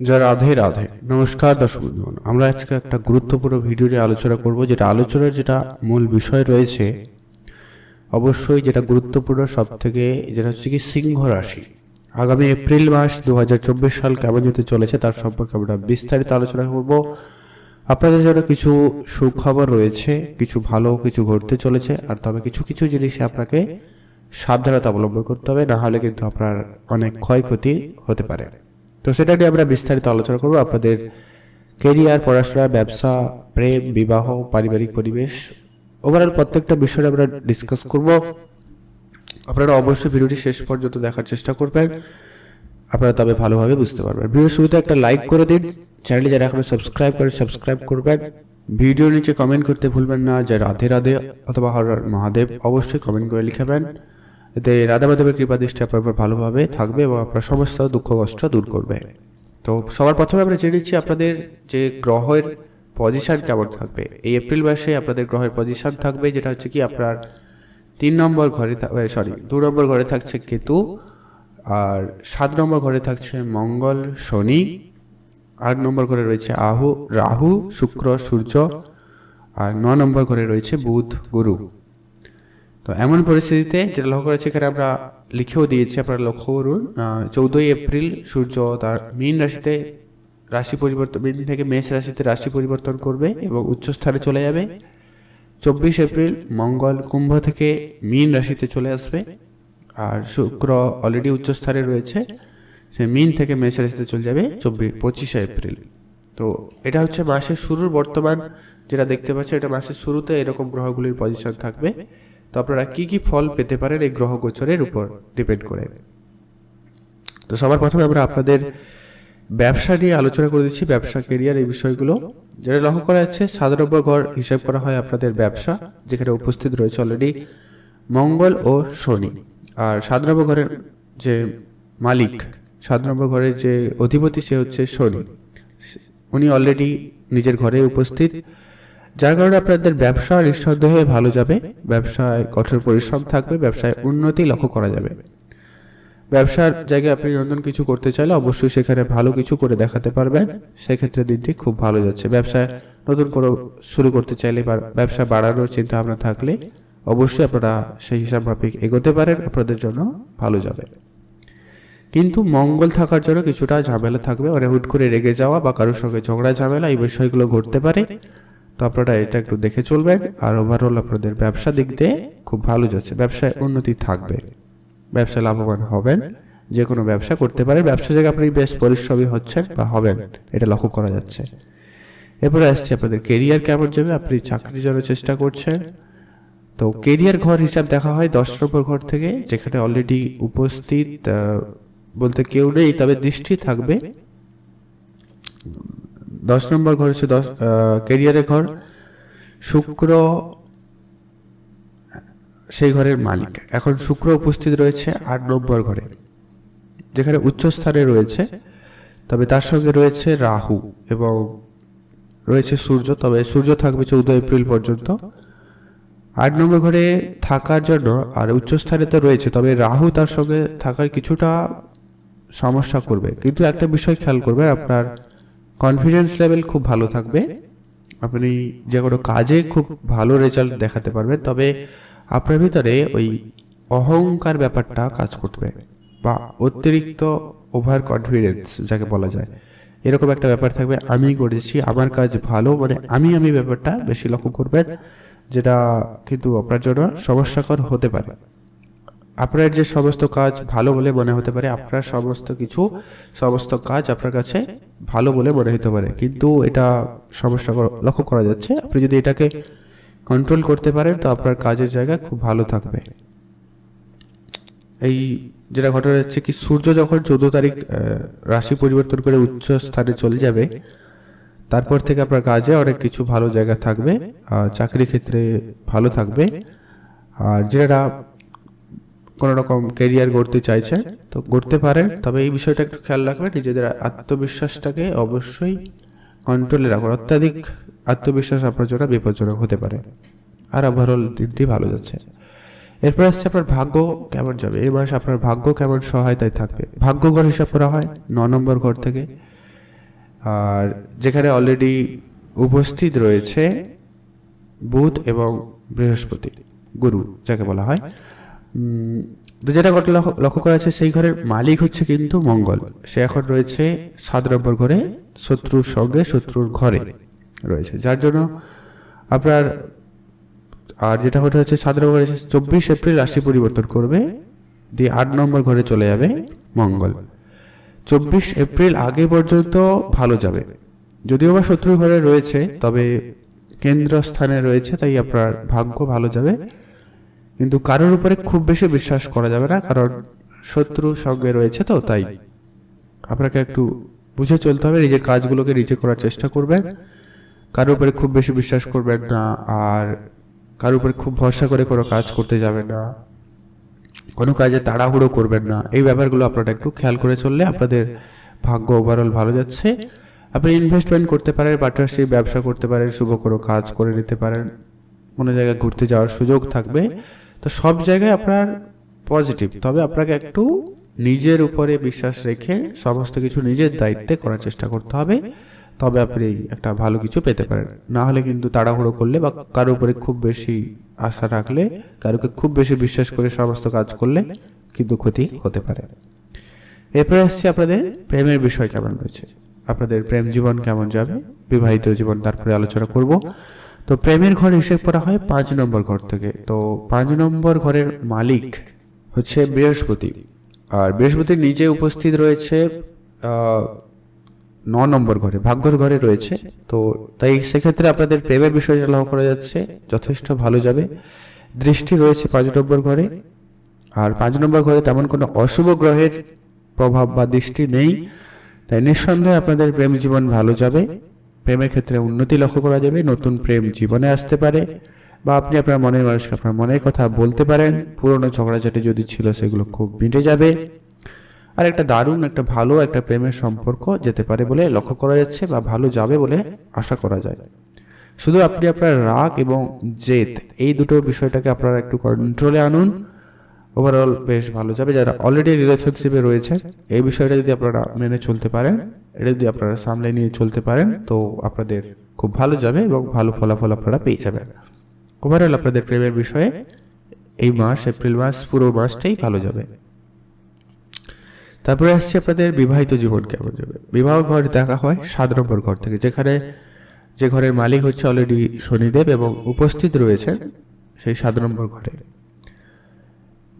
যা রাধে রাধে। নমস্কার দর্শক বন্ধুগণ, আমরা আজকে একটা গুরুত্বপূর্ণ ভিডিও নিয়ে আলোচনা করব, যেটা আলোচনার যেটা মূল বিষয় রয়েছে, অবশ্যই যেটা গুরুত্বপূর্ণ সব থেকে যেটা হচ্ছে কি সিংহ রাশি। আগামী এপ্রিল মাস দু হাজার চব্বিশ সাল কেমন যেতে চলেছে তার সম্পর্কে আমরা বিস্তারিত আলোচনা করব। আপনাদের জন্য কিছু সুখবর রয়েছে, কিছু ভালো, কিছু ঘটতে চলেছে, আর তবে কিছু কিছু জিনিস আপনাকে সাবধানতা অবলম্বন করতে হবে, না হলে কিন্তু আপনার অনেক ক্ষয়ক্ষতি হতে পারে। তো সেটা নিয়ে আমরা বিস্তারিত আলোচনা করব আপনাদের কেরিয়ার, পড়াশোনা, ব্যবসা, প্রেম, বিবাহ, পারিবারিক পরিবেশ। ওভারঅল প্রত্যেকটা বিষয়ে আমরা ডিসকাস করব। আপনারা অবশ্যই ভিডিওটি শেষ পর্যন্ত দেখার চেষ্টা করবেন। আপনারা তবে ভালোভাবে বুঝতে পারবেন। ভিডিওর শুরুতে একটা লাইক করে দিন। চ্যানেলে যারা এখনও সাবস্ক্রাইব করে সাবস্ক্রাইব করবেন। ভিডিওর নিচে কমেন্ট করতে ভুলবেন না। যে রাধে রাধে অথবা হর মহাদেব অবশ্যই কমেন্ট করে লিখাবেন। এতে রাধা মাধবের কৃপা, দৃষ্টি আপনার উপর ভালোভাবে থাকবে এবং আপনার সমস্ত দুঃখ, কষ্ট দূর করবে। তো সবার প্রথমে আমরা জেনে নিচ্ছি আপনাদের যে গ্রহের পজিশন কেমন থাকবে। এই এপ্রিল মাসে আপনাদের গ্রহের পজিশন থাকবে, যেটা হচ্ছে কি আপনার তিন নম্বর ঘরে সরি দু নম্বর ঘরে থাকছে কেতু, আর সাত নম্বর ঘরে থাকছে মঙ্গল, শনি, আট নম্বর ঘরে রয়েছে আহু, রাহু, শুক্র, সূর্য, আর ন নম্বর ঘরে রয়েছে বুধ, গুরু। তো এমন পরিস্থিতিতে যেটা লক্ষ্য করেছে, এখানে আমরা লিখেও দিয়েছি, আপনারা লক্ষ্য করুন চৌদ্দই এপ্রিল সূর্য তার মীন রাশিতে রাশি পরিবর্তন, মীন থেকে মেষ রাশিতে রাশি পরিবর্তন করবে এবং উচ্চস্থানে চলে যাবে। চব্বিশ এপ্রিল মঙ্গল কুম্ভ থেকে মীন রাশিতে চলে আসবে আর শুক্র অলরেডি উচ্চস্থানে রয়েছে, সে মিন থেকে মেষ রাশিতে চলে যাবে চব্বিশ পঁচিশে এপ্রিল। তো এটা হচ্ছে মাসের শুরুর বর্তমান, যেটা দেখতে পাচ্ছি এটা মাসের শুরুতে এরকম গ্রহগুলির পজিশন থাকবে। তো আপনারা কি কি ফল পেতে পারেন এই গ্রহ গোচরের উপর ডিপেন্ড করে। তো সবার প্রথমে আমরা আপনাদের ব্যবসা নিয়ে আলোচনা করে দিচ্ছি, ব্যবসা কেরিয়ার এই বিষয়গুলো। যেটা লক্ষ্য করা যাচ্ছে নম্বর ঘর হিসাব করা হয় আপনাদের ব্যবসা, যেখানে উপস্থিত রয়েছে অলরেডি মঙ্গল ও শনি। আর নম্বর ঘরের যে মালিক নম্বর ঘরের যে অধিপতি সে হচ্ছে শনি। উনি অলরেডি নিজের ঘরে উপস্থিত। যার কারণে আপনাদের ব্যবসা নিঃসন্দেহে ভালো যাবে, ব্যবসায় কঠোর পরিশ্রম থাকবে, ব্যবসায় উন্নতি লক্ষ্য করা যাবে। ব্যবসার জায়গায় আপনি নতুন কিছু করতে চাইলে অবশ্যই সেখানে ভালো কিছু করে দেখাতে পারবেন। সেক্ষেত্রে দিনটি খুব ভালো যাচ্ছে। ব্যবসায় নতুন করে শুরু করতে চাইলে বা ব্যবসা বাড়ানোর চিন্তা ভাবনা থাকলে অবশ্যই আপনারা সেই হিসাব মাফিক এগোতে পারেন, আপনাদের জন্য ভালো যাবে। কিন্তু মঙ্গল থাকার জন্য কিছুটা ঝামেলা থাকবে। মানে হুট করে রেগে যাওয়া বা কারোর সঙ্গে ঝগড়া, ঝামেলা এই বিষয়গুলো ঘটতে পারে। তো আপনারা এটা একটু দেখে চলবেন। আর ওভারঅল আপনাদের ব্যবসা দিক দিয়ে খুব ভালো যাচ্ছে। ব্যবসায় উন্নতি থাকবে। ব্যবসা লাভবান হবেন। যে কোনো ব্যবসা করতে পারেন। ব্যবসা জায়গায় আপনি বেশ পরিশ্রমী হচ্ছেন বা হবেন। এটা লক্ষ্য করা যাচ্ছে। এরপরে আসছে আপনাদের কেরিয়ার কেমন যাবে? আপনি চাকরির জন্য চেষ্টা করছেন। তো কেরিয়ার ঘর হিসাব দেখা হয় দশ নম্বর ঘর থেকে, যেখানে অলরেডি উপস্থিত বলতে কেউ নেই, তবে দৃষ্টি থাকবে। দশ নম্বর ঘর হচ্ছে দশ কেরিয়ারের ঘর। শুক্র সেই ঘরের মালিক। এখন শুক্র উপস্থিত রয়েছে আট নম্বর ঘরে, যেখানে উচ্চস্থানে রয়েছে, তবে তার সঙ্গে রয়েছে রাহু এবং রয়েছে সূর্য, তবে সূর্য থাকবে চৌদ্দ এপ্রিল পর্যন্ত। আট নম্বর ঘরে থাকার জন্য আর উচ্চস্থানে তো রয়েছে, তবে রাহু তার সঙ্গে থাকার কিছুটা সমস্যা করবে। কিন্তু একটা বিষয় খেয়াল করবেন, আপনার কনফিডেন্স লেভেল খুব ভালো থাকবে। আপনি যে কোনো কাজে খুব ভালো রেজাল্ট দেখাতে পারবেন, তবে আপনার ভিতরে ওই অহংকার ব্যাপারটা কাজ করবে বা অতিরিক্ত ওভার কনফিডেন্স যাকে বলা যায়। এরকম একটা ব্যাপার থাকবে, আমি করেছি, আমার কাজ ভালো মানে আমি আমি ব্যাপারটা বেশি লক্ষ্য করবেন, যেটা কিন্তু আপনার জন্য সমস্যাকর হতে পারে। আপনার যে সমস্ত কাজ ভালো বলে মনে হতে পারে, আপনার সমস্ত কিছু, সমস্ত কাজ আপনার কাছে ভালো বলে মনে হতে পারে। কিন্তু এটা সমস্যা লক্ষ্য করা যাচ্ছে। আপনি যদি এটাকে কন্ট্রোল করতে পারেন, তো আপনার কাজের জায়গা খুব ভালো থাকবে। এই যেটা ঘটনা যাচ্ছে কি, সূর্য যখন চোদ্দ তারিখ রাশি পরিবর্তন করে উচ্চ স্থানে চলে যাবে, তারপর থেকে আপনার কাজে অনেক কিছু ভালো জায়গা থাকবে চাকরি ক্ষেত্রে ভালো থাকবে। আর যেটা কোনো রকম কেরিয়ার গড়তে চাইছে, তো গড়তে পারেন তবে এই বিষয়টা একটু খেয়াল রাখবেন নিজেদের আত্মবিশ্বাসটাকে অবশ্যই কন্ট্রোলে রাখুন অত্যাধিক আত্মবিশ্বাস আপনার জন্য বিপজ্জনক হতে পারে। আর ওভারঅল দিনটি ভালো যাচ্ছে। এরপর আসছে আপনার ভাগ্য কেমন যাবে? এই মাস আপনার ভাগ্য কেমন সহায়তায় থাকবে? ভাগ্য ঘর হিসাব করা হয় ন নম্বর ঘর থেকে। আর যেখানে অলরেডি উপস্থিত রয়েছে বুধ এবং বৃহস্পতি, গুরু, যাকে বলা হয়। তো যেটা ঘটে লক্ষ্য- করা যাচ্ছে সেই ঘরের মালিক হচ্ছে কিন্তু মঙ্গল। সে এখন রয়েছে সাত নম্বর ঘরে, শত্রুর সঙ্গে শত্রুর ঘরে রয়েছে। যার জন্য আপনার, আর যেটা ঘটে হচ্ছে সাত নম্বর ঘরে চব্বিশ এপ্রিল রাশি পরিবর্তন করবে, দিয়ে আট নম্বর ঘরে চলে যাবে মঙ্গল। চব্বিশ এপ্রিল আগে পর্যন্ত ভালো যাবে। যদিও বা শত্রুর ঘরে রয়েছে, তবে কেন্দ্রস্থানে রয়েছে, তাই আপনার ভাগ্য ভালো যাবে। কিন্তু কারোর উপরে খুব বেশি বিশ্বাস করা যাবে না, কারণ শত্রু সঙ্গে রয়েছে তো, তাই আপনাকে একটু বুঝে চলতে হবে, নিজের কাজগুলোকে নিজে করার চেষ্টা করবেন। কারোর উপরে খুব বেশি বিশ্বাস করবেন না, আর কারোর উপরে খুব ভরসা করে কোনো কাজ করতে যাবেন না। কোনো কাজে তাড়াহুড়ো করবেন না। এই ব্যাপারগুলো আপনারা একটু খেয়াল করে চললে আপনাদের ভাগ্য ওভারঅল ভালো যাচ্ছে। আপনি ইনভেস্টমেন্ট করতে পারেন পার্টনারশিপ ব্যবসা করতে পারেন, শুভ কোনো কাজ করে নিতে পারেন। কোনো জায়গায় ঘুরতে যাওয়ার সুযোগ থাকবে। তো সব জায়গায় আপনার পজিটিভ তবে আপনাকে একটু নিজের উপরে বিশ্বাস রেখে সমস্ত কিছু নিজের দায়িত্বে করার চেষ্টা করতে হবে। তবে আপনি একটা ভালো কিছু পেতে পারেন। না হলে কিন্তু তাড়াহুড়ো করলে বা কারোর উপরে খুব বেশি আশা রাখলে, কারোকে খুব বেশি বিশ্বাস করে সমস্ত কাজ করলে কিন্তু ক্ষতি হতে পারে। এরপরে আসছে আপনাদের প্রেমের বিষয় কেমন রয়েছে? আপনাদের প্রেম জীবন কেমন যাবে? বিবাহিত জীবন তারপরে আলোচনা করব। তো প্রেমের ঘর হিসেব করা হয় পাঁচ নম্বর ঘর থেকে। তো পাঁচ নম্বর ঘরের মালিক হচ্ছে বৃহস্পতি। আর বৃহস্পতির নিচে উপস্থিত রয়েছে ন নম্বর ঘরে, ভাগ্যর ঘরে রয়েছে। তো তাই সেক্ষেত্রে আপনাদের প্রেমের বিষয়টা লক্ষ্য করা যাচ্ছে, যথেষ্ট ভালো যাবে। দৃষ্টি রয়েছে পাঁচ নম্বর ঘরে। আর পাঁচ নম্বর ঘরে তেমন কোনো অশুভ গ্রহের প্রভাব বা দৃষ্টি নেই। তাই নিঃসন্দেহে আপনাদের প্রেম জীবন ভালো যাবে। প্রেমের ক্ষেত্রে উন্নতি লক্ষ্য করা যাবে, নতুন প্রেম জীবনে আসতে পারে বা আপনি আপনার মনের মানুষকে আপনার মনের কথা বলতে পারেন। পুরনো ঝগড়াঝাটি যদি ছিল, সেগুলো খুব মিটে যাবে। আর একটা দারুণ, একটা ভালো, একটা প্রেমের সম্পর্ক যেতে পারে বলে লক্ষ্য করা যাচ্ছে বা ভালো যাবে বলে আশা করা যায়। শুধু আপনি আপনার রাগ এবং জেদ, এই দুটো বিষয়টাকে আপনারা একটু কন্ট্রোলে আনুন। ওভারঅল বেশ ভালো যাবে। যারা অলরেডি রিলেশনশিপে রয়েছে এই বিষয়টা যদি আপনারা মেনে চলতে পারেন এটা যদি আপনারা সামলে নিয়ে চলতে পারেন, তো আপনাদের খুব ভালো যাবে এবং ভালো ফলাফল আপনারা পেয়ে যাবেন। ওভারঅল আপনাদের প্রেমের বিষয়ে এই মাস এপ্রিল মাস, পুরো মাসটাই ভালো যাবে। তারপরে আসছে আপনাদের বিবাহিত জীবন কেমন যাবে? বিবাহ ঘর দেখা হয় সাত নম্বর ঘর থেকে, যেখানে যে ঘরের মালিক হচ্ছে অলরেডি শনিদেব এবং উপস্থিত রয়েছে সেই সাত নম্বর ঘরে।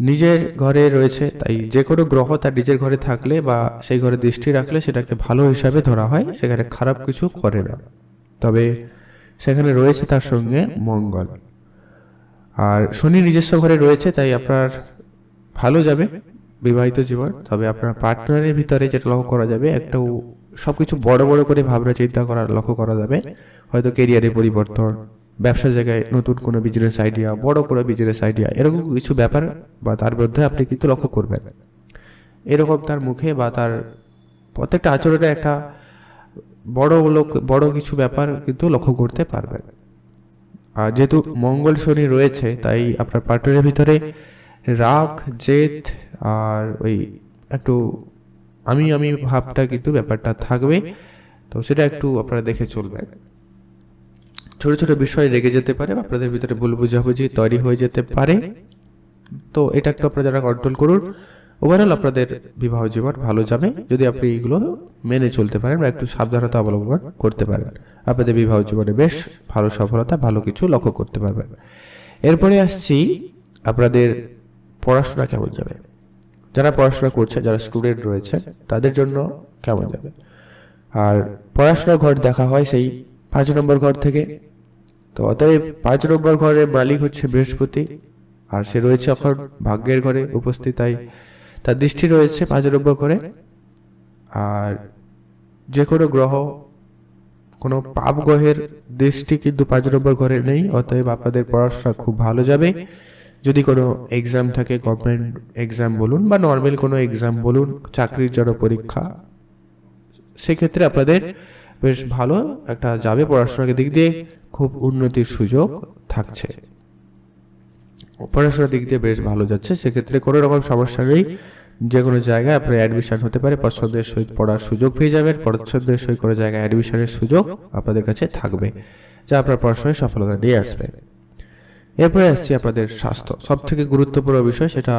নিজের ঘরে রয়েছে, তাই যে কোনো গ্রহ তার নিজের ঘরে থাকলে বা সেই ঘরে দৃষ্টি রাখলে সেটাকে ভালো হিসাবে ধরা হয়, সেখানে খারাপ কিছু করে না। তবে সেখানে রয়েছে তার সঙ্গে মঙ্গল। আর শনি নিজস্ব ঘরে রয়েছে, তাই আপনার ভালো যাবে বিবাহিত জীবন। তবে আপনার পার্টনারের ভিতরে যেটা লক্ষ্য করা যাবে, একটু সবকিছু বড় বড় করে ভাবনা চিন্তা করার লক্ষ্য করা যাবে। হয়তো কেরিয়ারে পরিবর্তন ব্যবসা জায়গায় নতুন কোনো বিজনেস আইডিয়া বড় কোনো বিজনেস আইডিয়া এরকম কিছু ব্যাপার বা তার মধ্যে আপনি কিন্তু লক্ষ্য করবেন। এরকম তার মুখে বা তার প্রত্যেকটা আচরণে একটা বড় লোক, বড় কিছু ব্যাপার কিন্তু লক্ষ্য করতে পারবেন। আর যেহেতু মঙ্গল শনি রয়েছে, তাই আপনার পার্টনারের ভিতরে রাগ, জেদ আর ওই একটু আমি আমি ভাবটা কিন্তু ব্যাপারটা থাকবে। তো সেটা একটু আপনারা দেখে চলবেন। ছোট ছোট বিষয় রেগে যেতে পারে বা আপনাদের ভিতরে ভুল বুঝাবুঝি তৈরি হয়ে যেতে পারে। তো এটা একটু আপনারা কন্ট্রোল করুন ওভারঅল আপনাদের বিবাহ জীবন ভালো যাবে। যদি আপনি এগুলো মেনে চলতে পারেন বা একটু সাবধানতা অবলম্বন করতে পারেন, আপনাদের বিবাহ জীবনে বেশ ভালো সফলতা, ভালো কিছু লক্ষ্য করতে পারবেন। এরপরে আসছি, আপনাদের পড়াশোনা কেমন যাবে? যারা পড়াশোনা করছে, যারা স্টুডেন্ট রয়েছে, তাদের জন্য কেমন যাবে? আর পড়াশোনার ঘর দেখা হয় সেই পাঁচ নম্বর ঘর থেকে। তো অতএব পাঁচ নম্বর ঘরের মালিক হচ্ছে বৃহস্পতি, আর সে রয়েছে এখন ভাগ্যের ঘরে উপস্থিত, তাই তার দৃষ্টি রয়েছে পাঁচ নম্বর ঘরে। আর যে কোনো গ্রহ, কোনো পাপ গ্রহের দৃষ্টি কিন্তু পাঁচ নম্বর ঘরে নেই, অতএব আপনাদের পড়াশোনা খুব ভালো যাবে। যদি কোনো এক্সাম থাকে গভর্নমেন্ট এক্সাম বলুন বা নর্মাল কোনো এক্সাম বলুন, চাকরির জন্য পরীক্ষা, সেক্ষেত্রে আপনাদের বেশ ভালো একটা যাবে পড়াশোনার দিক দিয়ে খুব উন্নতির সুযোগ থাকছে। পড়াশোনার দিক দিয়ে বেশ ভালো যাচ্ছে সেক্ষেত্রে কোনো রকম সমস্যা নেই। যে কোনো জায়গায় আপনার অ্যাডমিশন হতে পারে পছন্দের সহিত পড়ার সুযোগ পেয়ে যাবেন পছন্দের সহিত কোনো জায়গায় অ্যাডমিশনের সুযোগ আপনাদের কাছে থাকবে যা আপনার পড়াশোনায় সফলতা নিয়ে আসবে। এরপরে আসছি আপনাদের স্বাস্থ্য। সব থেকে গুরুত্বপূর্ণ বিষয় সেটা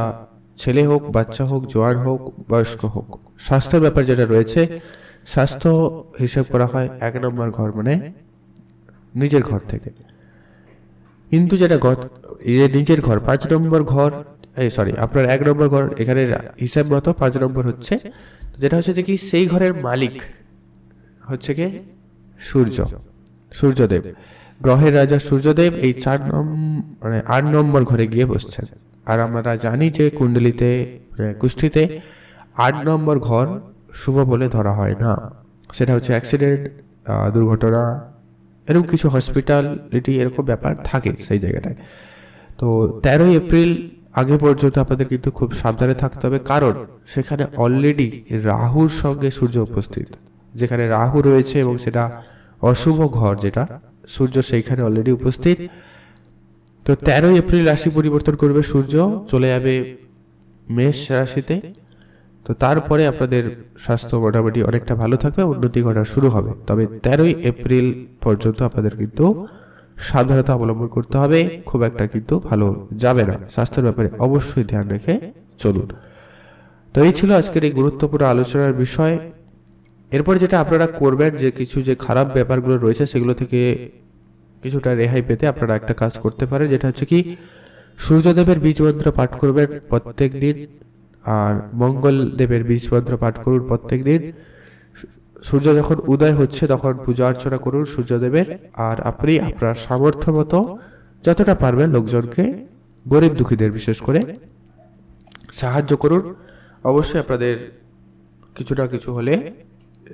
ছেলে হোক বাচ্চা হোক জোয়ান হোক বয়স্ক হোক। স্বাস্থ্যের ব্যাপার যেটা রয়েছে স্বাস্থ্য হিসেব করা হয় এক নম্বর ঘর মানে নিজের ঘর থেকে। কিন্তু যেটা ঘর নিজের ঘর, পাঁচ নম্বর ঘর, এই সরি আপনার এক নম্বর ঘর এখানে হিসাব মতো পাঁচ নম্বর হচ্ছে, যেটা হচ্ছে যে কি সেই ঘরের মালিক হচ্ছে কি? সূর্য, সূর্যদেব। গ্রহের রাজা সূর্যদেব এই চার মানে আট নম্বর ঘরে গিয়ে বসছেন। আর আমরা জানি যে কুণ্ডলিতে মানে কুষ্ঠিতে আট নম্বর ঘর শুভ বলে ধরা হয় না। সেটা হচ্ছে অ্যাক্সিডেন্ট দুর্ঘটনা, এরকম কিছু হসপিটালিটি এরকম ব্যাপার থাকে সেই জায়গাটায়। তো তেরোই এপ্রিল আগে পর্যন্ত আপনাদের কিন্তু খুব সাবধানে থাকতে হবে, কারণ সেখানে অলরেডি রাহুর সঙ্গে সূর্য উপস্থিত। যেখানে রাহু রয়েছে এবং সেটা অশুভ ঘর যেটা, সূর্য সেইখানে অলরেডি উপস্থিত। তো তেরোই এপ্রিল রাশি পরিবর্তন করবে সূর্য, চলে যাবে মেষ রাশিতে। তো তারপরে আপনাদের স্বাস্থ্য মোটামুটি অনেকটা ভালো থাকবে, উন্নতি ঘটা শুরু হবে। তবে তেরোই এপ্রিল পর্যন্ত আপনাদের কিন্তু সাবধানতা অবলম্বন করতে হবে, খুব একটা কিন্তু ভালো যাবে না। স্বাস্থ্যের ব্যাপারে অবশ্যই ধ্যান রেখে চলুন। তো এই ছিল আজকের এই গুরুত্বপূর্ণ আলোচনার বিষয়। এরপর যেটা আপনারা করবেন, যে কিছু যে খারাপ ব্যাপারগুলো রয়েছে, সেগুলো থেকে কিছুটা রেহাই পেতে আপনারা একটা কাজ করতে পারেন, যেটা হচ্ছে কি, সূর্যদেবের বীজ মন্ত্র পাঠ করবেন প্রত্যেক দিন। আর মঙ্গল দেবের বীজ মন্ত্র পাঠ করুন প্রত্যেক দিন। সূর্য যখন উদয় হচ্ছে, তখন পূজা অর্চনা করুন সূর্যদেবের। আর আপনি আপনার সামর্থ্য মতো যতটা পারবেন লোকজনকে, গরিব দুঃখীদের বিশেষ করে, সাহায্য করুন। অবশ্যই আপনাদের কিছুটা কিছু হলে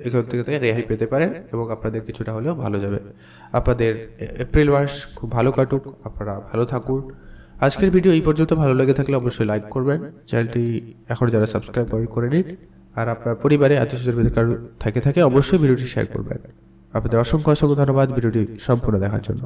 এখান থেকে থেকে রেহাই পেতে পারেন এবং আপনাদের কিছুটা হলেও ভালো যাবে। আপনাদের এপ্রিল মাস খুব ভালো কাটুক, আপনারা ভালো থাকুন। আজকের ভিডিও এই পর্যন্ত। ভালো লেগে থাকলে অবশ্যই লাইক করবেন। চ্যানেলটি এখন যারা সাবস্ক্রাইব করে নিন। আর আপনার পরিবারে এত ভিতরে কারও থাকে থাকে, অবশ্যই ভিডিওটি শেয়ার করবেন। আপনাদের অসংখ্য অসংখ্য ধন্যবাদ ভিডিওটি সম্পূর্ণ দেখার জন্য।